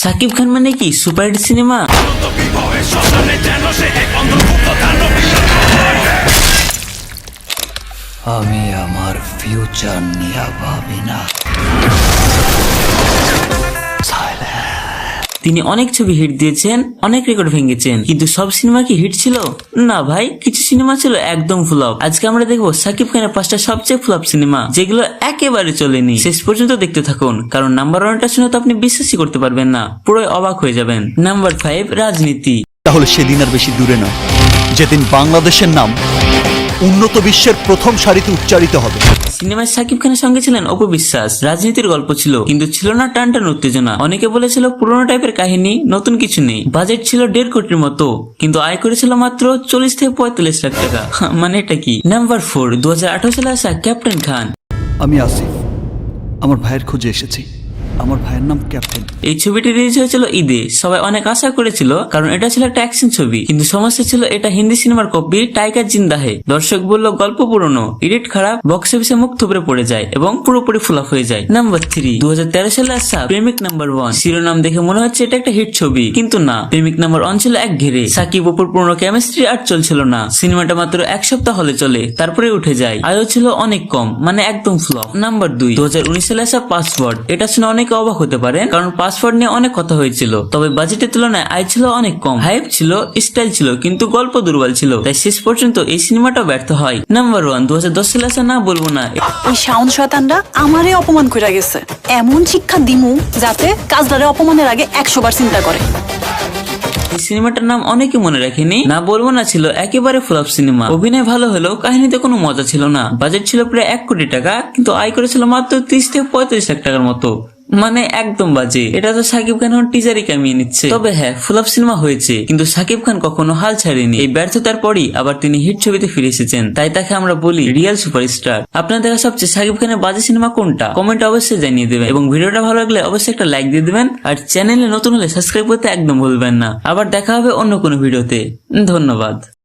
সাকিব খান মানে কি? Superhit cinema? আমি আমার ফিউচার নিয়ে ভাবি না। তিনি অনেক ছবি হিট দিয়েছেন, অনেক রেকর্ড ভেঙেছেন। কিন্তু সব সিনেমা কি হিট ছিল? না ভাই, কিছু সিনেমা ছিল একদম ফ্লপ আজকে আমরা দেখব সাকিব খানের পাঁচটা সবচেয়ে ফ্লপ সিনেমা যেগুলো একেবারে চলেনি। শেষ পর্যন্ত দেখতে থাকুন, কারণ নাম্বার ওয়ানটা শুনে তো আপনি বিশ্বাসই করতে পারবেন না। পুরো অবাক হয়ে যাবেন। নাম্বার ফাইভ রাজনীতি। তাহলে সেদিন আর বেশি দূরে নয়। যেদিন বাংলাদেশের নাম উন্নত বিশ্বের প্রথম সারিতে উচ্চারিত হবে। সিনেমায় সাকিব খানের সঙ্গে ছিলেন অপু বিশ্বাস। রাজনীতির গল্প ছিল, কিন্তু ছিল না টান টান উত্তেজনা। অনেকে বলেছিল পুরোনো টাইপের কাহিনী, নতুন কিছু নেই। বাজেট ছিল দেড় কোটির মতো, কিন্তু আয় করেছিল মাত্র চল্লিশ থেকে পঁয়তাল্লিশ লাখ টাকা। মানে এটা কি? নাম্বার ফোর দু হাজার আঠারো সালে আসা ক্যাপ্টেন খান। আমি আসিফ। আমার ভাইয়ের খোঁজে এসেছি। আমার ভাইয়ের নাম ক্যাপ্টেন। এই ছবিটি রিলিজ হয়েছিল ঈদে। সবাই অনেক আশা করেছিল, কারণ এটা ছিল একটা অ্যাকশন ছবি। কিন্তু সমস্যা ছিল, এটা হিন্দি সিনেমার কপি টাইগার জিন্দাহে। দর্শক বলল, গল্প পুরনো এডিট খারাপ বক্স অফিসে মুখ থুবড়ে পড়ে যায় এবং পুরোপুরি ফুলাপ হয়ে যায়। নাম্বার থ্রি দু সালে আসা প্রেমিক নাম্বার ওয়ান শিরোনাম দেখে মনে হচ্ছে এটা একটা হিট ছবি, কিন্তু না। প্রেমিক নাম্বার ওয়ান ছিল এক ঘেরে। সাকিব অপুর পুরনো কেমিস্ট্রি আর চলছিল না। সিনেমাটা মাত্র এক সপ্তাহ হলে চলে, তারপরে উঠে যায়। আয়ও ছিল অনেক কম মানে একদম ফ্লপ নাম্বার দুই দু সালে আসা পাসওয়ার্ড এটা শুনে অনেকে অবাক হতে পারে কারণ পাসওয়ার্ড নিয়ে অনেক কথা হয়েছিল। তবে বাজেটের তুলনায় আয় ছিল অনেক কম। হাইপ ছিল স্টাইল ছিল কিন্তু গল্প দুর্বল ছিল। তাই শেষ পর্যন্ত এই সিনেমাটা ব্যর্থ হয়। নাম্বার ওয়ান দু হাজার দশ সালে আসা না বলব না। ওই শাওন শয়তানরা আমারে অপমান করে গেছে। এমন শিক্ষা দিমু যাতে কাজদারে অপমানের আগে একশো বার চিন্তা করে। এই সিনেমাটার নাম অনেকে মনে রাখেনি? না বলব না ছিল একেবারে ফ্লপ সিনেমা। অভিনয় ভালো হলেও কাহিনীতে কোনো মজা ছিল না। বাজেট ছিল প্রায় এক কোটি টাকা কিন্তু আয় করেছিল মাত্র ত্রিশ থেকে পঁয়ত্রিশ লাখ টাকার মতো। মানে একদম বাজে। এটা তো সাকিব খান এখন টিজারই কামিয়ে নিচ্ছে। তবে হ্যাঁ ফ্লপ সিনেমা হয়েছে, কিন্তু সাকিব খান কখনো হাল ছাড়েনি। এই ব্যর্থতার পরই আবার তিনি হিট ছবিতে ফিরে এসেছেন। তাই তাকে আমরা বলি রিয়েল সুপারস্টার আপনার দেখা সবচেয়ে সাকিব খানের বাজে সিনেমা কোনটা? কমেন্ট অবশ্যই জানিয়ে দেবেন। এবং ভিডিওটা ভালো লাগলে অবশ্যই একটা লাইক দিয়ে দেবেন। আর চ্যানেলে নতুন হলে সাবস্ক্রাইব করতে একদম ভুলবেন না। আবার দেখা হবে অন্য কোনো ভিডিওতে। ধন্যবাদ।